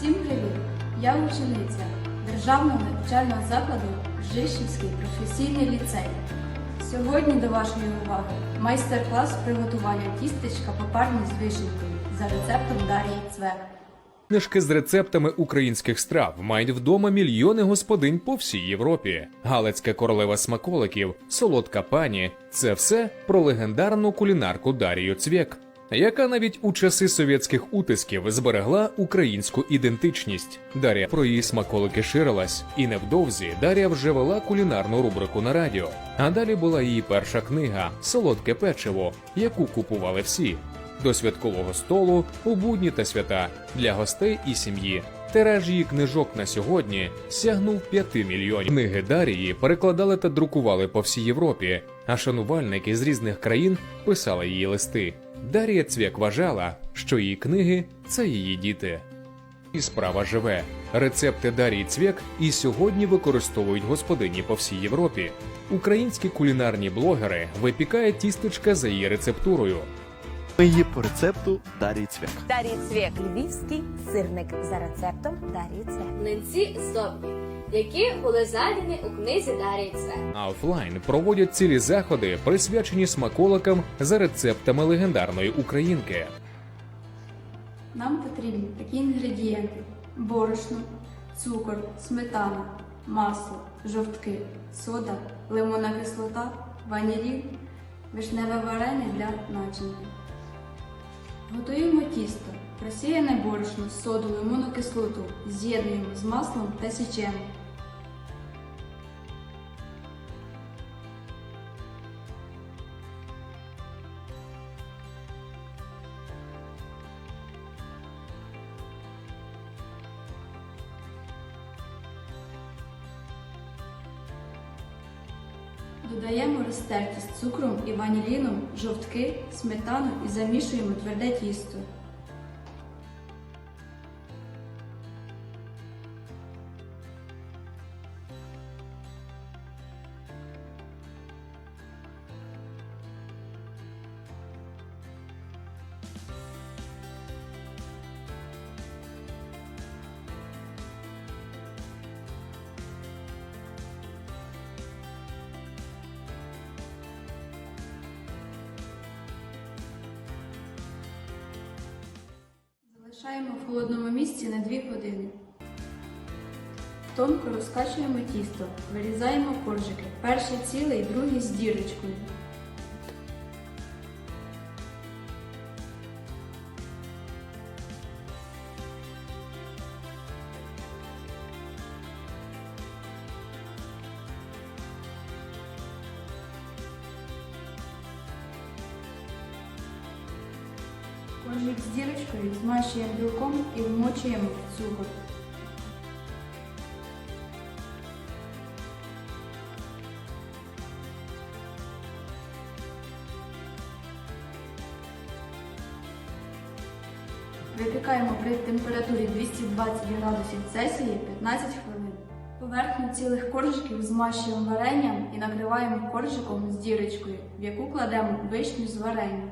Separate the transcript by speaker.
Speaker 1: Всім привіт! Я учениця Державного навчального закладу Жишівський професійний ліцей. Сьогодні до вашої уваги майстер-клас приготування тістечка попарні з вишенькою за рецептом Дар'ї Цвек.
Speaker 2: Книжки з рецептами українських страв мають вдома мільйони господинь по всій Європі. Галицька королева смаколиків, солодка пані це все про легендарну кулінарку Дарію Цвєк, яка навіть у часи совєтських утисків зберегла українську ідентичність. Дар'я про її смаколики ширилась, і невдовзі Дар'я вже вела кулінарну рубрику на радіо. А далі була її перша книга Солодке печиво, яку купували всі до святкового столу у будні та свята для гостей і сім'ї. Тираж її книжок на сьогодні сягнув 5 мільйонів. Книги Дарії перекладали та друкували по всій Європі, а шанувальники з різних країн писали її листи. Дар'я Цвєк вважала, що її книги це її діти. І справа живе. Рецепти Дарії Цвєк і сьогодні використовують господині по всій Європі. Українські кулінарні блогери випікають тістечка за її рецептурою.
Speaker 3: Ми її по рецепту Дарії Цвяк.
Speaker 4: Дар'ї Цвєк, львівський сирник за рецептом Дар'ї Цвєк.
Speaker 5: млинці ззовні, які були зайдені у книзі Дарії Цвек.
Speaker 2: А офлайн проводять цілі заходи, присвячені смаколикам за рецептами легендарної українки.
Speaker 1: Нам потрібні такі інгредієнти: борошно, цукор, сметана, масло, жовтки, сода, лимонна кислота, ванілін, вишневе варення для начинки. Готуємо тісто, просіяне борошно, соду, лимонну кислоту, з'єднуємо з маслом та січемо. Додаємо розтерті з цукром і ваніліном, жовтки, сметану і замішуємо тверде тісто. Залишаємо в холодному місці на 2 години. Тонко розкачуємо тісто, вирізаємо коржики. Перший цілий, другий з дірочкою. Коржик з дірочкою змащуємо білком і вмочуємо в цукор. Випікаємо при температурі 220 градусів Цельсія 15 хвилин. Поверхню цілих коржиків змащуємо варенням і накриваємо коржиком з дірочкою, в яку кладемо вишню з варенням.